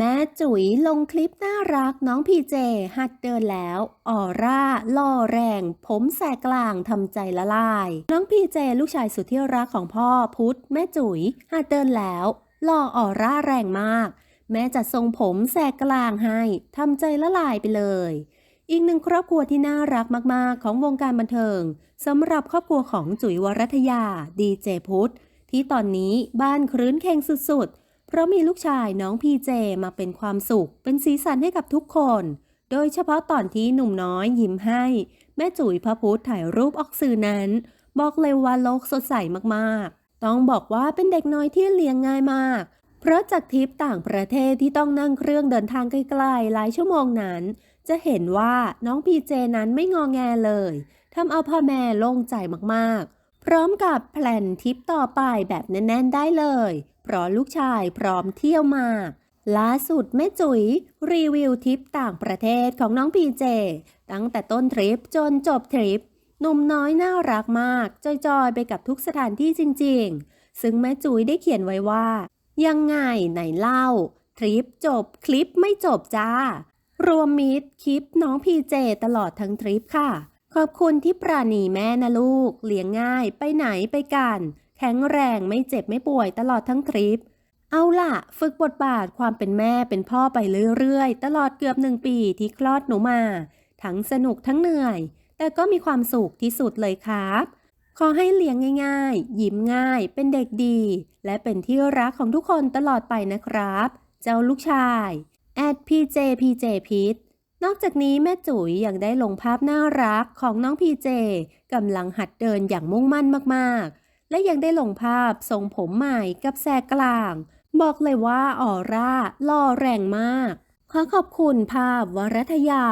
แม่จุ๋ยลงคลิปน่ารักน้องพีเจ หัดเดินแล้วออร่าล่อแรง ผมแสกกลางทำใจละลาย น้องพีเจ ลูกชายสุดที่รักของพ่อพุทธแม่จุ๋ย หัดเดินแล้วล่อออร่าแรงมาก แม่จัดทรงผมแสกกลางให้ทำใจละลายไปเลย อีกหนึ่งครอบครัวที่น่ารักมากๆ ของวงการบันเทิงสำหรับครอบครัวของจุ๋ยวรัตยาดีเจพุทธที่ตอนนี้บ้านครื้นเคงสุดๆ ราะมีลูกชายน้องพีเจมาเป็นความสุข เป็นสีสันให้กับทุกคน โดยเฉพาะตอนที่หนุ่มน้อยยิ้มให้ แม่จุ๋ยพระพุธถ่ายรูปออกสื่อนั้น บอกเลยว่าโลกสดใสมากๆ ต้องบอกว่าเป็นเด็กน้อยที่เลี้ยงง่ายมาก เพราะจากทริปต่างประเทศที่ต้องนั่งเครื่องเดินทางไกลๆหลายชั่วโมงนั้น จะเห็นว่าน้องพีเจนั้นไม่งอแงเลยทำเอาพ่อแม่โล่งใจมากๆ พร้อมกับแพลนทริปต่อไปแบบแน่นๆได้เลย เพราะลูกชายพร้อมเที่ยวมากล่าสุดแม่จุ๋ย รีวิวทริปต่างประเทศของน้องพีเจ ตั้งแต่ต้นทริปจนจบทริปหนุ่มน้อยน่ารักมาก จอยๆ ไปกับทุกสถานที่จริงๆ ซึ่งแม่จุ๋ยได้เขียนไว้ว่า ยังไงไหนเล่า ทริปจบคลิปไม่จบจ้า รวมมิตรคลิปน้องพีเจตลอดทั้งทริปค่ะ ขอบคุณที่ปราณีแม่นะลูก เลี้ยงง่ายไปไหนไปกัน แข็งแรงไม่เจ็บไม่ป่วยตลอดทั้งทริป เอาล่ะ ฝึกบทบาทความเป็นแม่เป็นพ่อไปเรื่อยๆ ตลอดเกือบหนึ่งปีที่คลอดหนูมา ทั้งสนุกทั้งเหนื่อย แต่ก็มีความสุขที่สุดเลยครับ ขอให้เลี้ยงง่ายๆ ยิ้มง่าย เป็นเด็กดี และเป็นที่รักของทุกคนตลอดไปนะครับ เจ้าลูกชายแอ นอกจากนี้แม่จุ๋ยยังได้ลงภาพน่ารักของน้องพีเจกำลังหัดเดินอย่างมุ่งมั่นมากๆ และยังได้ลงภาพทรงผมใหม่กับแสกกลาง บอกเลยว่าออร่าล่อแรงมาก ขอขอบคุณภาพวรัตยา